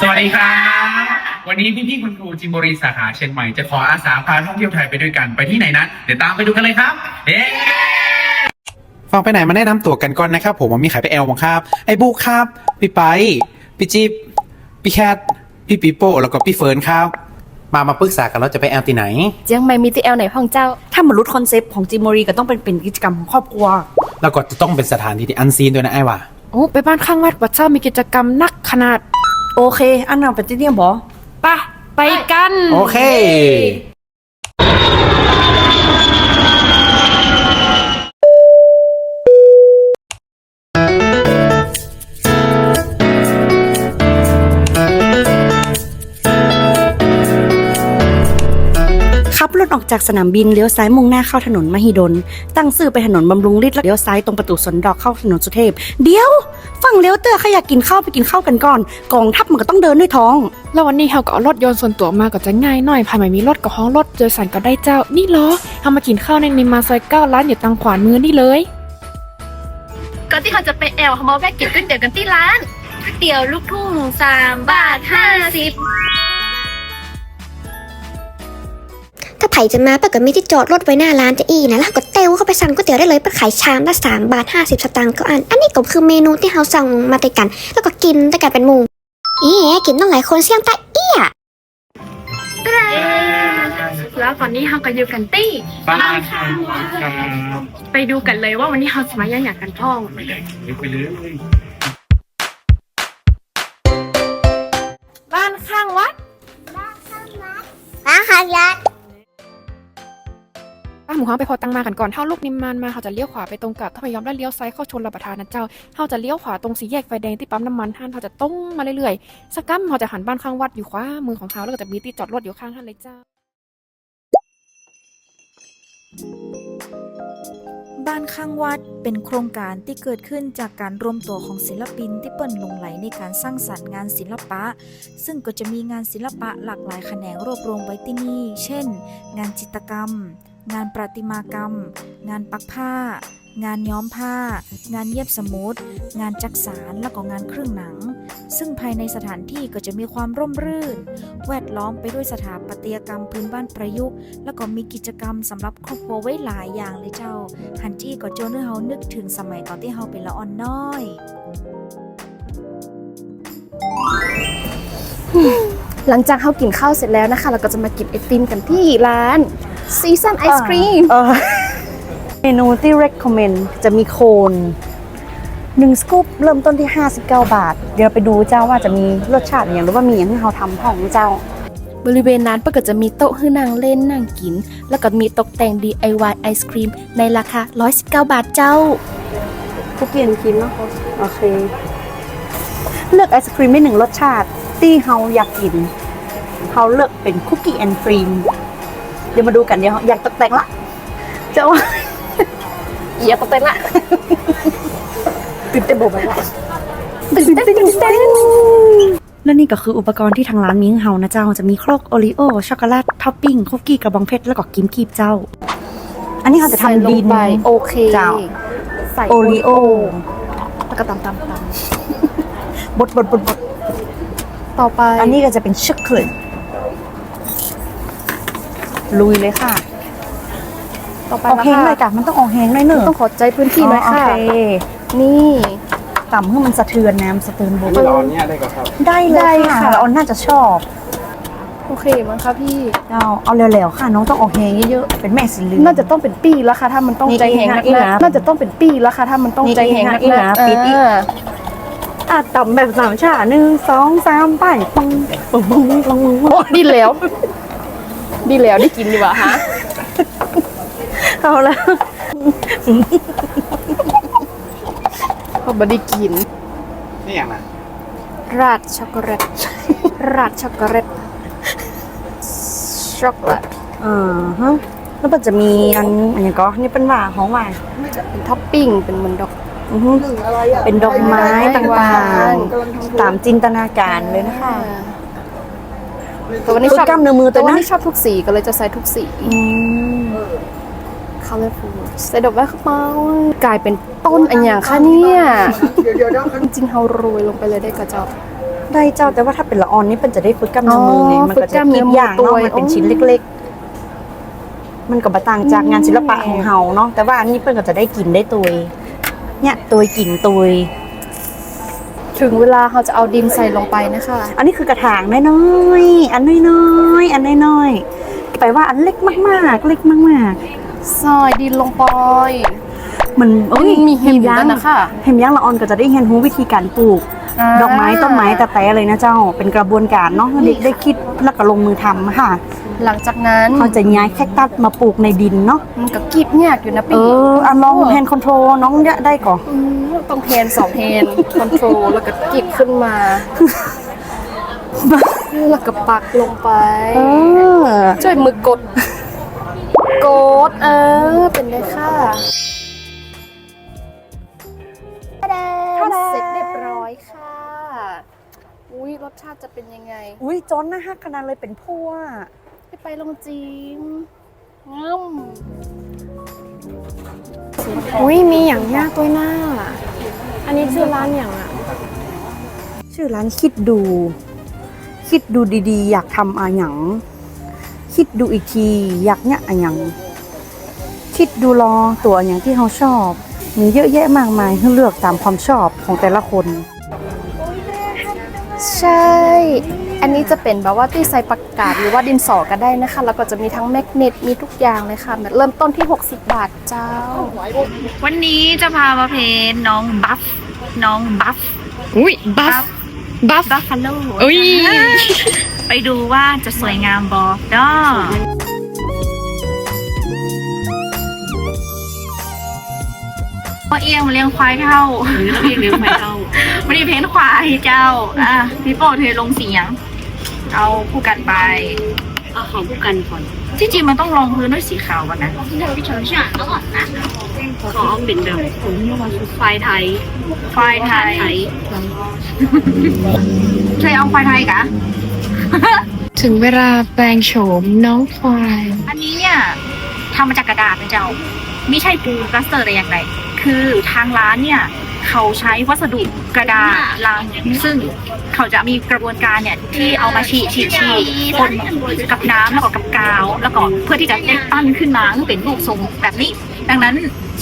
สวัสดีครับ วันนี้พี่ๆคุณครูจิมบรีสาขาเชียงใหม่จะขออาสาพาท่องเที่ยวไทยไปด้วยกันไปที่ไหนนั้นเดี๋ยวตามไปดูกันเลยครับเย้ฟังไปไหนมาแนะนำตัวกันก่อนนะครับ ผมว่ามีใครไปแอลบ้างครับ ไอ้บุ๊คครับ พี่ไปพี่จิ๊บพี่แคทพี่ปีโป้แล้วก็พี่เฟิร์นครับ มามาปรึกษากันแล้วจะไปแอลที่ไหน เจียงใหม่มีที่แอลไหนห้องเจ้า ถ้ามันรุดคอนเซปต์ของจิมโมรีก็ต้องเป็นเป็นกิจกรรมของครอบครัว แล้วก็จะต้องเป็นสถานที่ที่อันซีนด้วยนะไอ้ว่าโอ้ไปบ้านข้างวัดวัดเจ้ามีกิจกรรมนักขนาด โอเค อันนั้นเป็นที่เนี่ยบอไปะไปกัน โอเค ออกจากสนามบินเลี้ยวซ้ายมุ่งหน้าเข้าถนนมหิดล ตั้งซื่อไปถนนบำรุงฤทธิ์แล้วเลี้ยวซ้ายตรงประตูสวนดอกเข้าถนนสุเทพ เดี๋ยว ฝั่งเลี้ยวเตอร์ใครอยากกินข้าวไปกินข้าวกันก่อน กองทัพมันก็ต้องเดินด้วยท้อง แล้ววันนี้เขาก็เอารถยนต์ส่วนตัวมาก็จะง่ายหน่อยภายไม่มีรถกับห้องรถโดยสารก็ได้เจ้า นี่เหรอทำมากินข้าวในนิมมาซอยเก้าร้านอยู่ทางขวามือนี่เลยก่อนที่เขาจะไปแอลเขามาแวะกินก๋วยเตี๋ยวกันที่ร้านก๋วยเตี๋ยวลูกทุ่งสามบาทห้าสิบ ไผ่จะมาปะก็มีที่จอดรถไว้หน้าร้านจะอีนะแล้วก็เตลเข้าไปสั่งก๋วยเตี๋ยวได้เลยปะขายชามละสามบาทห้าสิบสตางค์ก็อัน อันนี้ก็คือเมนูที่เราสั่งมาด้วยกัน แล้วก็กินด้วยกันเป็นหมู่เอ๊ะกินต้องหลายคนเสี่ยงตาเอี้ยแล้วตอนนี้เขาก็อยู่กันตี้บ้านทางครับไปดูกันเลยว่าวันนี้เขาจะมาย่างอยากกันท่องไปเลยไปเลยบ้านข้างวัดร้านขายยาป้า หมูเขาไปพอตังมากันก่อนเท่าลูกนิมมานมาเขาจะเลี้ยวขวาไปตรงกับถ้าพยายามแล้วเลี้ยวซ้ายเข้าชนรับประทานนะเจ้าเขาจะเลี้ยวขวาตรงสี่แยกไฟแดงที่ปั๊มน้ำมันท่านเขาจะตรงมาเรื่อยๆ สักกัมเขาจะหันบ้านข้างวัดอยู่ขวามือของเขาแล้วก็จะมีที่จอดรถอยู่ข้างท่านเลยเจ้า บ้านข้างวัดเป็นโครงการที่เกิดขึ้นจากการรวมตัวของศิลปินที่เปิ่นลงไหลในการสร้างสรรค์งานศิลปะ ซึ่งก็จะมีงานศิลปะหลากหลายแขนงรวบรวมไว้ที่นี่ เช่น งานจิตรกรรม งานประติมากรรม งานปักผ้า งานย้อมผ้า งานเย็บสมุด งานจักสารและก็งานเครื่องหนัง ซึ่งภายในสถานที่ก็จะมีความร่มรื่น แวดล้อมไปด้วยสถาปัตยกรรมพื้นบ้านประยุกต์ แล้วก็มีกิจกรรมสำหรับครอบครัวไว้หลายอย่างเลยเจ้า ฮันจี้ก็โจนให้เฮานึกถึงสมัยตอนที่เฮาเป็นละอ่อนน้อยหลังจากเขากินข้าวเสร็จแล้วนะคะ เราก็จะมากินไอติมกันที่ร้าน ซีซันไอศครีมเออเมนูที่ recommend จะมีโคนหนึ่งสกู๊ปเริ่มต้นที่ 59 บาท เดี๋ยวเราไปดูเจ้าว่าจะมีรสชาติอย่างหรือว่ามีอย่างที่เราทำของเจ้า บริเวณนั้นก็จะมีโต๊ะให้นั่งเล่นนั่งกิน แล้วก็มีตกแต่ง DIY ไอศครีมในราคา 119 บาทเจ้าคุกกี้แอนด์ครีมเนาะโอเค เลือกไอศครีมได้หนึ่งรสชาติ ที่เฮาอยากกินเฮาเลือกเป็นคุกกี้แอนด์ครีม เดี๋ยวมาดูกันเดี๋ยวอยากตกแต่งละเจ้าอย่าตกแต่งละตื่นเต้นบ่อยละตื่นเต้นตื่นเต้นและนี่ก็คืออุปกรณ์ที่ทางร้านมีให้เฮานะเจ้าจะมีครกโอรีโอช็อกโกแลตท็อปปิ้งคุกกี้กระบองเพชรแล้วก็กิมกีบเจ้า อันนี้เขาจะทำดินไปโอเคเจ้าใส่โอรีโอแล้วก็ตำตำตบดบดบดบดำต่อไป อันนี้ก็จะเป็นช็อกโกแลต ลุยเลยค่ะ ต่อไปออกนะแห้งคะเลยจ้ะมันต้องออกแห้งหน่อยหนึ่งต้องขอใจพื้นที่หน่อยค่ะโอเคนี่ ต่ำให้มันสะเทือนน้ำสะเทือนบนเราเนี่ยได้ก็ครับ ได้เลยได้ค่ะ ค่ะเราน่าจะชอบโอเคมั้งคะพี่ เอาเอาเร็วๆค่ะ น้องต้องออกแห้งเยอะๆเป็นแม่สีเหลืองน่าจะต้องเป็นปีแล้วค่ะถ้ามันต้องนี่ใจแข็งอีกนักนะๆน่าจะต้องเป็นปีแล้วค่ะถ้ามันต้องนี่ใจแข็งนักอีกนะๆปิดอีกอ่าอะต่ำแบบสามชาหนึ่งสองสามไปปังปังปังปังปังโอ้ดีแล้ว ดีแล้วได้กินดีกว่าฮะ เอาละเขาไม่ได้กิน นี่อย่างไรราดช็อกโกแลต ราดช็อกโกแลต ช็อกโกแลตอ่าฮะแล้วมันจะมีอันอันนี้ก็นี่เป็นหวานของหวานเป็นท็อปปิ้ง เป็นเหมือนดอกอือฮึเป็นดอกไม้ต่างๆ ตามจินตนาการเลยนะคะ แต่วันนี้ฝึกชอบกล้ามเนื้อมือแต่ตัววันนะนี้ชอบทุกสีก็เลยจะใส่ทุกสี อืม colorful ใส่ดอกไม้เข้าไปกลายเป็นต้นอันอย่างค่ะเนี่ยจริงๆเราโรยลงไปเลยได้กระเจ้าได้เจ้าแต่ว่าถ้าเป็นละออนนี่เป็นจะได้ฝึกกล้ามเนื้อมือไงอ๋อมันฝึก็กจะกล้ามเนื้คิอดมืออย่างตัเนาะวมันเป็นชิ้นเล็กๆ มันก็บ่ต่างจากงานศิลปะของเฮาเนาะแต่ว่าอันนี้เปิ้นก็จะได้กินได้ตัวเนี่ยตัวกินตัว ถึงเวลาเราจะเอาดินใส่ลงไปนะคะ อันนี้คือกระถางน้อยๆ อันน้อยๆ อันน้อยๆไปว่าอันเล็กมากๆ เล็กมากซอยดินลงไปๆมันโอ้ยมีหินด้วยนะคะเห็นยังละออนก็จะได้เรียนรู้วิธีการปลูก ดอกไม้ต้นไม้แต่แต่อะไรนะเจ้า เป็นกระบวนการเนาะเด็กได้คิดแล้วก็ลงมือทำค่ะ หลังจากนั้นเขาจะย้ายแคคตัสมาปลูกในดินเนาะมันก็กีบยากอยู่นะเอปีออะลองแฮนด์คอนโทรลน้องเนี่ยได้ก่อนมต้องแฮนสองแฮนคอนโทรลแล้วก็กีบขึ้นมาแล้วก็ปักลงไปเออช่วยมือกดกดเออเป็นไงค่ะเสร็จเรียบร้อยค่ะ อุ้ยรสชาติจะเป็นยังไง อุ้ยจนนะฮักขนาดเลยเป็นพั่ว ไปไปลงจิมงืมอุ้ยมีอย่างยากตัวหน้า อันนี้ชื่อร้านอย่างอะ ชื่อร้านคิดดู คิดดูดีๆ อยากทำอะหยัง คิดดูอีกที อยากเนี่ยอะหยัง คิดดูรอตัวอย่างที่เขาชอบ มีเยอะแยะมากมายให้เลือกตามความชอบของแต่ละคน ใช่ อันนี้จะเป็นแบบว่าที่ใส่ประกาศหรือว่าดินสอก็ได้นะคะ แล้วก็จะมีทั้งแมกเนตมีทุกอย่างเลยค่ะ เริ่มต้นที่ 60 บาทเจ้า วันนี้จะพามาเพลงน้องบัฟน้องบัฟอุ้ยบัฟบัฟบัฟฟาโลอุ้ยไปดูว่าจะสวยงามบอดอพ่อเอียงมาเลี้ยงควายเท่าหรือเราเอียงเลี้ยงควายเท่าไม่ได้เพ้นควายเจ้า อะพี่โป้เทลงเสียง เอาผู้กันไปเอาของผู้กันก่อนที่จริงมันต้องลงพื้นด้วยสีขาวก่อนนะพี่ชนช่างก่อนนะขอเอาเป็นเดิมผมที่ว่าชุดไฟไทยควายไทไทยยเคยเอาควายไทยกะถึงเวลาแปลงโฉมน้องควาย อันนี้เนี่ยทำมาจากกระดาษนะเจ้า ไม่ใช่ปูนปลาสเตอร์อะไรอย่างไร คือทางร้านเนี่ย เขาใช้วัสดุกระดาษลัง ซึ่งเขาจะมีกระบวนการเนี่ยที่เอามาฉีดฉีดฉีดปนกับน้ำแล้วก็กับกาว แล้วก็เพื่อที่จะได้ปั้นขึ้นมาให้เป็นรูปทรงแบบนี้ ดังนั้น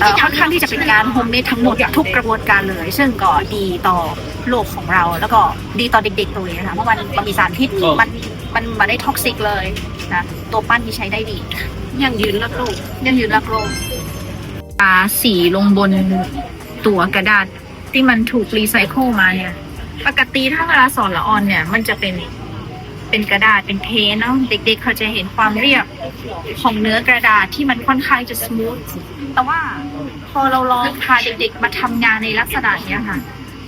เอ่อค่อนข้างที่จะเป็นการโฮมเมดทั้งหมดทุกกระบวนการเลย ซึ่งก็ดีต่อโลกของเรา แล้วก็ดีต่อเด็กๆเลยนะคะเพราะมันมันมีสารพิษมันมันไมาได้ท็อกซิกเลยนะตัวปั้นที่ใช้ได้ดียังยืนรับโลกยังอยู่รักโลกทาสีลงบน ตัวกระดาษที่มันถูกรีไซเคิลมาเนี่ย ปกติถ้าเวลาสอนละออนเนี่ย มันจะเป็นเป็นกระดาษเป็นเทนเนาะเด็ก ๆ เขาจะเห็นความเรียบของเนื้อกระดาษที่มันค่อนข้างจะสมูทแต่ว่าพอเราลองพาเด็ก ๆ มาทำงานในลักษณะเนี้ยค่ะ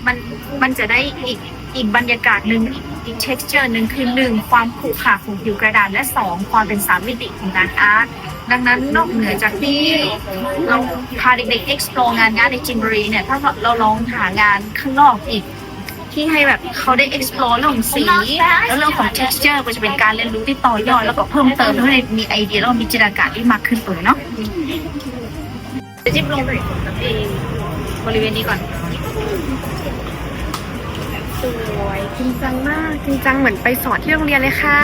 มันมันจะได้อีกอีกบรรยากาศหนึ่ง อีกอีก texture หนึ่งคือหนึ่งความขรุขระของผิวกระดาษและสองความเป็นสามมิติของงานอาร์ตดังนั้นนอกเหนือจากที่เราพาเด็กๆ explore งานงานในจิมบรีเนี่ยถ้าเราลองหางานข้างนอกอีกที่ให้แบบเขาได้ explore เรื่องสี แล้วเรื่องของ texture ก็จะเป็นการเรียนรู้ที่ต่อยอด แล้วก็เพิ่มเติมให้มีไอเดียแล้วก็มีจินตนาการที่มากขึ้นตัวเนาะจะจิ้มลงบริเวณนี้ก่อน สวยจริงจังมากจริงจังเหมือนไปสอนที่โรงเรียนเลยค่ะ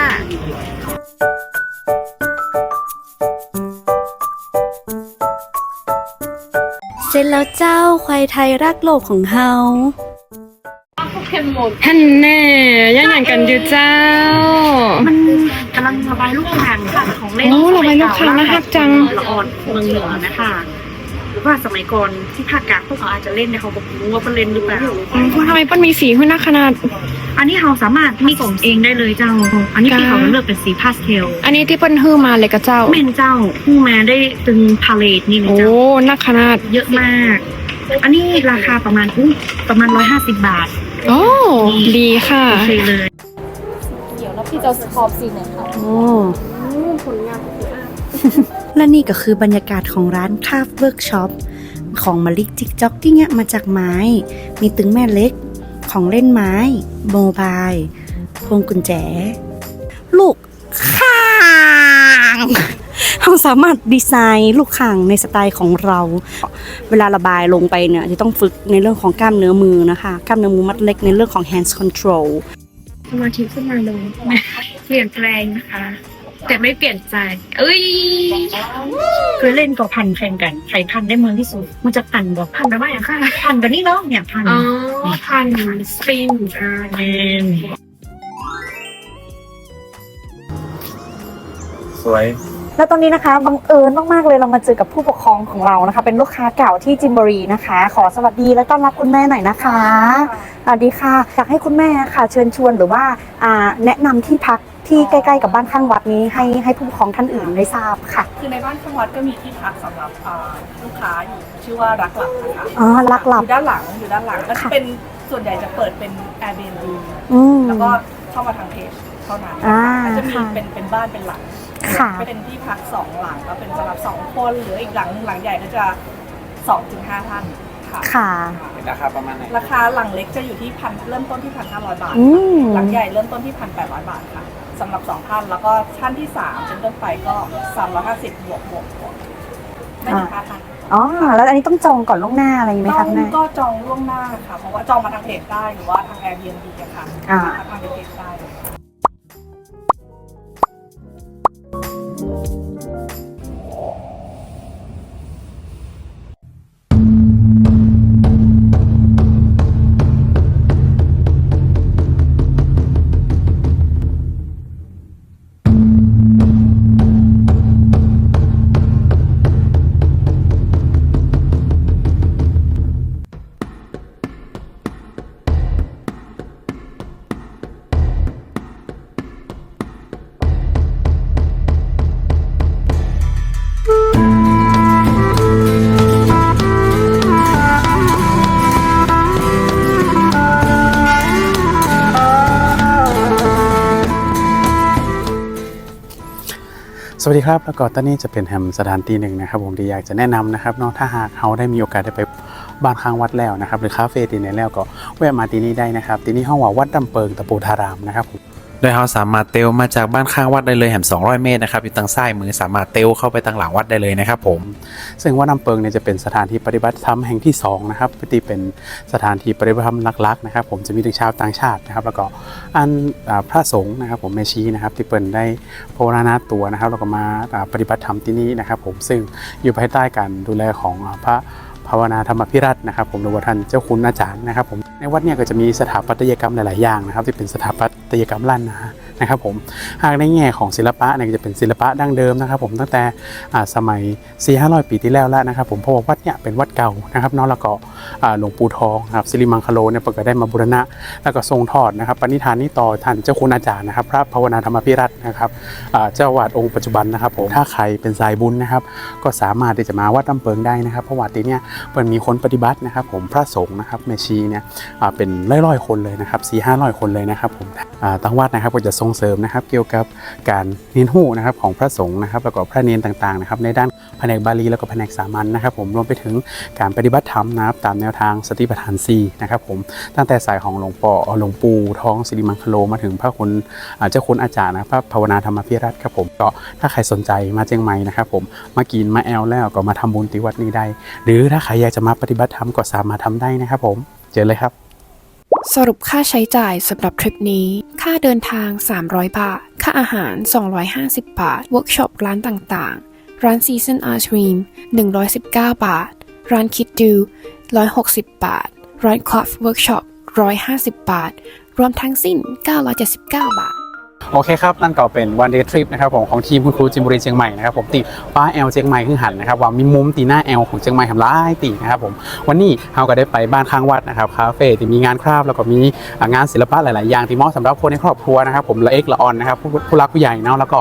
เสร็จแล้วเจ้าควายไทยรักโลกของเฮาท่านแน่ยังอย่างกันอยู่เจ้า มันกำลังระบายลูกคางของเล่นโอ้ระบายลูกคางน่ารักจังละอ่อนเมืองเหนือนะคะหรือ ว่าสมัยก่อนที่ภาคกลางพวกเขาอาจจะเล่นเนี่ยเขาบอกรู้ว่าเป็นเล่นหรือเปล่าอืมทำไมปั้นมีสีขึ้นหน้าขนาด อันนี้เราสามารถมีสมเองได้เลยเจ้า อันนี้ที่เขาเลือกเป็นสีพาสเทล อันนี้ที่เปิ้นฮื้อมาเลยกับเจ้าเมนเจ้าผู้มาได้ตึงพาเลตนี่เลยโอ้เจ้าหนักขนาดเยอะมาก อันนี้ราคาประมาณอุ้ยประมาณร้อยห้าสิบบาท โอ้ดีค่ะโอเคเลย เดี๋ยวแล้วพี่จะขอบสีไหนคะโอ้ผลงานของคุณอา และนี่ก็คือบรรยากาศของร้านคาฟเวิร์กช็อปของมาลิกจิกจ็อกที่เนี่ยมาจากไม้ มีตึงแม่เล็ก ของเล่นไม้ โมบายพวงกุญแจ ลูกข่างเราสามารถดีไซน์ลูกข่างในสไตล์ของเรา เวลาระบายลงไปเนี่ยจะต้องฝึกในเรื่องของกล้ามเนื้อมือนะคะ กล้ามเนื้อมือมัดเล็กในเรื่องของ hands control สมาธิขึ้นมาเลยเปลี่ยนแปลงนะคะ แต่ไม่เปลี่ยนใจ เอ้ยเคยเล่นกับพันแข่งกันใครพันได้เมืองที่สุด มันจะพันบอกพันไปว่าอย่างค่ะพันกันนี่เนาะเนี่ยพันอ๋อพันสปินอ่าเองสวยแล้วตอนนี้นะคะบังเอิญมากๆเลยเรามาเจอกับผู้ปกครองของเรานะคะ เป็นลูกค้าเก่าที่จิมบรีนะคะ ขอสวัสดีและต้อนรับคุณแม่หน่อยนะคะสวัสดีค่ะอยากให้คุณแม่ค่ะ เชิญชวนหรือว่าอ่าแนะนำที่พัก ที่ใกล้ๆกับบ้านข้างวัดนี้ให้ให้ผู้ปกครองท่านอื่นได้ทราบค่ะ คือในบ้านข้างวัดก็มีที่พักสำหรับอ่าลูกค้าอยู่ชื่อว่ารักหลับนะคะอ๋อรักหลับอยู่ด้านหลังอยู่ด้านหลังก็จะค่ะ เป็นส่วนใหญ่จะเปิดเป็น Airbnb อืม แล้วก็เข้ามาทางเพจเท่านั้นอ่าก็จะมีค่ะเป็นเป็นบ้านเป็นหลังค่ะเป็นที่พักสองหลังก็เป็นสำหรับสองคนหรืออีกหลังหนึงหลังใหญ่ก็จะสองถึงห้าท่านค่ะ ค่ะ เป็นราคาประมาณไหน ราคาหลังเล็กจะอยู่ที่พันเริ่มต้นที่พันห้าร้อยบาท อืม หลังใหญ่เริ่มต้นที่พันแปดร้อยบาทค่ะ สำหรับสองท่าน แล้วก็ท่านที่สามจนต้นไปก็สามร้อยห้าสิบบวกบวกบวกไม่ถึงห้าพันอ๋อ แล้วอันนี้ต้องจองก่อนล่วงหน้าอะไรไหมต้คะองคุณแม่ ก็จองล่วงหน้าค่ะ เพราะว่าจองมาทางเพจได้หรือว่าทาง Airbnb อะค่ะอ่า ทาง สวัสดีครับแล้วก็ตอนนี้จะเป็นแฮมสถานที่หนึ่งนะครับ ผมที่อยากจะแนะนำนะครับเนาะถ้าหากเขาได้มีโอกาสได้ไปบ้านข้างวัดแล้วนะครับหรือคาเฟ่ที่ไหนแล้วก็แวะมาที่นี่ได้นะครับที่นี่ห้องว่าวัดดำเปิงตะปูทารามนะครับผม โดยเขาสามารถเตลมาจากบ้านข้างวัดได้เลยแหม200 เมตรนะครับอยู่ทางซ้ายมือสามารถเตลเข้าไปทางหลังวัดได้เลยนะครับผมซึ่งวัดดำเปิงเนี่ยจะเป็นสถานที่ปฏิบัติธรรมแห่งที่สองนะครับปกติเป็นสถานที่ปฏิบัติธรรมลักๆนะครับ ผมจะมีถึงชาวต่างชาตินะครับ แล้วก็อันอพระสงฆ์นะครับ ผมแม่ชีนะครับที่เปิดได้ภาวนาตัวนะครับแล้วก็มาปฏิบัติธรรมที่นี่นะครับ ผมซึ่งอยู่ภายใต้การดูแลของพระ ภาวนาธรรมพิรัตนะครับผมหลวงพ่อท่านเจ้าคุณอาจารย์นะครับผมในวัดเนี่ยก็จะมีสถาปัตยกรรมหลาย ๆ อย่างนะครับที่เป็นสถาปัตยกรรมล้านนา นะครับผมหากในแง่ของศิลปะเนี่ยจะเป็นศิลปะดั้งเดิมนะครับ ผมตั้งแต่สมัย 4 5 0 0 ปีที่แล้วแล้วนะครับ ผมเพราะว่าวัดเนี่ยเป็นวัดเก่านะครับนาะแล้วก็หลวงปู่ทองครับสิริมังคโลเนี่ยเปิดก็ได้มาบูรณะ แล้วก็ทรงทอดนะครับปณิธานนี้ต่อท่านเจ้าคุณอาจารย์นะครับ พระภาวนาธรรมพิรัตน์นะครับเจ้าวาดองค์ปัจจุบันนะครับผมถ้าใครเป็นสายบุญนะครับก็สามารถที่จะมาวัดลำเปิงได้นะครับเพราะวัดที่เนี่ยเปิดมีคนปฏิบัตินะครับ ผมพระสงฆ์นะครับแม่ชีเนี่ยเป็นร้อยๆคนเลยนะครับสี่ห้าร้อยคนเลยนะครับผมทางวัดนะครับก็จะส่งเสริมนะครับเกี่ยวกับการเรียนรู้นะครับของพระสงฆ์นะครับแล้วก็พระเนนต่างๆนะครับในด้านแผนกบาลีแล้วก็แผนกสามัญนะครับ ผมรวมไปถึงการปฏิบัติธรรมนะครับตามแนวทางสติปัฏฐาน4นะครับผมตั้งแต่สายของหลวงปอหลวงปู่ท้องสิริมังคโลมาถึงพระคุณเจ้าคุณอาจารย์นะพระภาวนาธรรมพิรัตน์ครับผมก็ถ้าใครสนใจมาเชียงใหม่นะครับผมมากินมาแอลแล้วก็มาทำบุญที่วัดนี้ได้ หรือถ้าใครอยากจะมาปฏิบัติธรรมก็สามารถทำได้นะครับผมเจอเลยครับ สรุปค่าใช้จ่ายสำหรับทริปนี้ ค่าเดินทาง 300 บาท ค่าอาหาร 250 บาท เวิร์กช็อปร้านต่างๆ ร้าน Season Ice Cream 119 บาท ร้านคิดดู 160 บาท ร้านคอฟเวิร์กช็อป150 บาท รวมทั้งสิ้น 979 บาท โอเคครับ นั่นก็เป็นวันเดย์ทริปนะครับผมของทีมคุณครูจิมบุรีเชียงใหม่นะครับผมตีป้าแอลเชียงใหม่ขึ้นหันนะครับว่ามีมุมตีหน้าแอลของเชียงใหม่ทำร้ายตีนะครับผมวันนี้เราก็ได้ไปบ้านข้างวัดนะครับคาเฟ่ที่มีงานคราฟแล้วก็มีงานศิลปะหลาย ๆ อย่างที่เหมาะสำหรับคนในครอบครัวนะครับผมละเอกละออนนะครับผู้รักผู้ใหญ่เนาะแล้วก็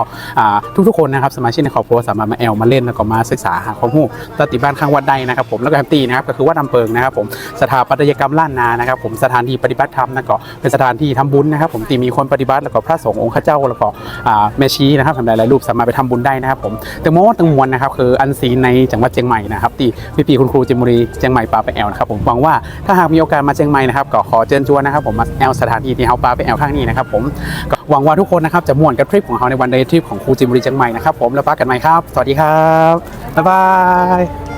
ทุก ๆ คนนะครับสมาชิกในครอบครัวสามารถมาแอลมาเล่นแล้วก็มาศึกษาหาความรู้ตติบ้านข้างวัดได้นะครับผมแล้วก็แฮมตีนะครับก็คือวัดลำเปิงนะครับผมสถาปัตยกรรมล้านนานะครับผมสถานที่ปฏิบัติธรรมแล้วก็เป็นสถานที่ทำบุญนะครับผมที่มีคนปฏิบัติแล้วก็พระสงฆ์ข้าเจ้าแล้วก็อ่าแม่ชีนะครับทำหลายๆรูปสามารถไปทำบุญได้นะครับผมแต่มว่าตังมวลนะครับคืออันซีนในจังหวัดเชียงใหม่นะครับที่พี่ปีคุณครูจิมบุรีเชียงใหม่ปาไปแอลนะครับผมหวังว่าถ้าหากมีโอกาสมาเชียงใหม่นะครับก็ขอเชิญชวนนะครับผมมาแอลสถานที่ที่เฮาปาไปแอลข้างนี้นะครับผมก็หวังว่าทุกคนนะครับจะม่วนกับทริปของเราในวันเดย์ทริปของครูจิมบุรีเชียงใหม่นะครับผมแล้วปากันใหม่ครับ สวัสดีครับบ๊ายบาย